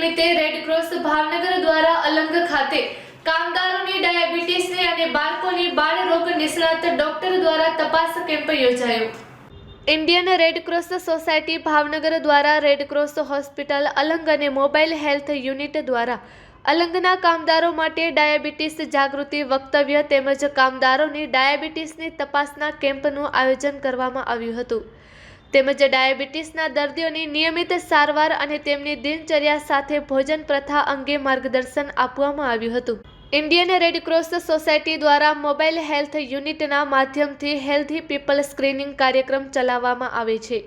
નિમિત્તે રેડક્રોસ ભાવનગર દ્વારા અલંગ ખાતે કામદારોની ડાયાબિટીસની અને બાળકોની બાળ રોગ નિષ્ણાત ડોક્ટર દ્વારા તપાસ કેમ્પ યોજાયો. Indian red cross society Bhavnagar દ્વારા રેડ ક્રોસ હોસ્પિટલ અલંગ અને મોબાઈલ હેલ્થ યુનિટ દ્વારા અલંગના કામદારો માટે ડાયાબિટીસ જાગૃતિ વક્તવ્ય તેમજ કામદારોની ડાયાબિટીસની તપાસના કેમ્પનું આયોજન કરવામાં આવ્યું હતું. તેમજ ડાયાબિટીસના દર્દીઓની નિયમિત સારવાર અને તેમની દિનચર્યા સાથે ભોજન પ્રથા અંગે માર્ગદર્શન આપવામાં આવ્યું હતું. ઇન્ડિયન રેડક્રોસ સોસાયટી દ્વારા મોબાઈલ હેલ્થ યુનિટના માધ્યમથી હેલ્ધી પીપલ સ્ક્રીનિંગ કાર્યક્રમ ચલાવવામાં આવે છે,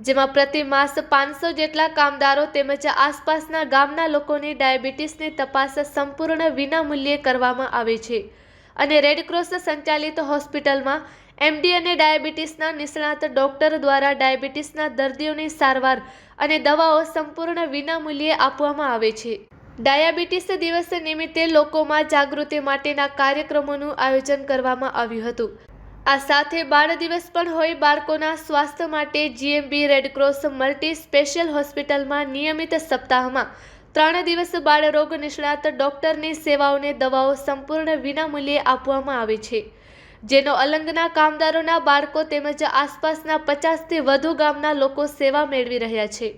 જેમાં પ્રતિ માસ પાંચસો જેટલા કામદારો તેમજ આસપાસના ગામના લોકોની ડાયાબિટીસની તપાસ સંપૂર્ણ વિનામૂલ્યે કરવામાં આવે છે. અને રેડક્રોસ સંચાલિત હોસ્પિટલમાં એમડી અને ડાયાબિટીસના નિષ્ણાત ડોક્ટર દ્વારા ડાયાબિટીસના દર્દીઓની સારવાર અને દવાઓ સંપૂર્ણ વિનામૂલ્યે આપવામાં આવે છે. ડાયાબિટીસ દિવસ નિમિત્તે લોકોમાં જાગૃતિ માટેના કાર્યક્રમોનું આયોજન કરવામાં આવ્યું હતું. આ સાથે બાળ દિવસ પણ હોય બાળકોના સ્વાસ્થ્ય માટે જીએમબી રેડક્રોસ મલ્ટી સ્પેશિયલ હોસ્પિટલમાં નિયમિત સપ્તાહમાં ત્રણ દિવસ બાળરોગ નિષ્ણાત ડોક્ટરની સેવાઓને દવાઓ સંપૂર્ણ વિનામૂલ્યે આપવામાં આવે છે. જેનો અલંગના કામદારોના બાળકો તેમજ આસપાસના પચાસથી વધુ ગામના લોકો સેવા મેળવી રહ્યા છે.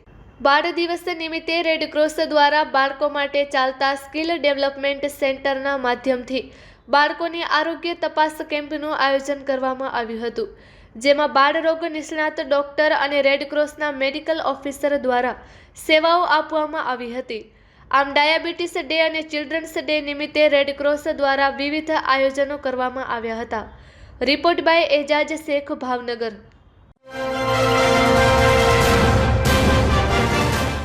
બાળ દિવસ નિમિત્તે રેડક્રોસ દ્વારા બાળકો માટે ચાલતા સ્કિલ ડેવલપમેન્ટ સેન્ટરના માધ્યમથી બાળકોની આરોગ્ય તપાસ કેમ્પનું આયોજન કરવામાં આવ્યું હતું. જેમાં બાળરોગ નિષ્ણાત ડોક્ટર અને રેડક્રોસના મેડિકલ ઓફિસર દ્વારા સેવાઓ આપવામાં આવી હતી. આમ ડાયાબિટીસ ડે અને ચિલ્ડ્રન્સ ડે નિમિત્તે રેડક્રોસ દ્વારા વિવિધ આયોજનો કરવામાં આવ્યા હતા. Report by Ejaz Shaikh, Bhavnagar.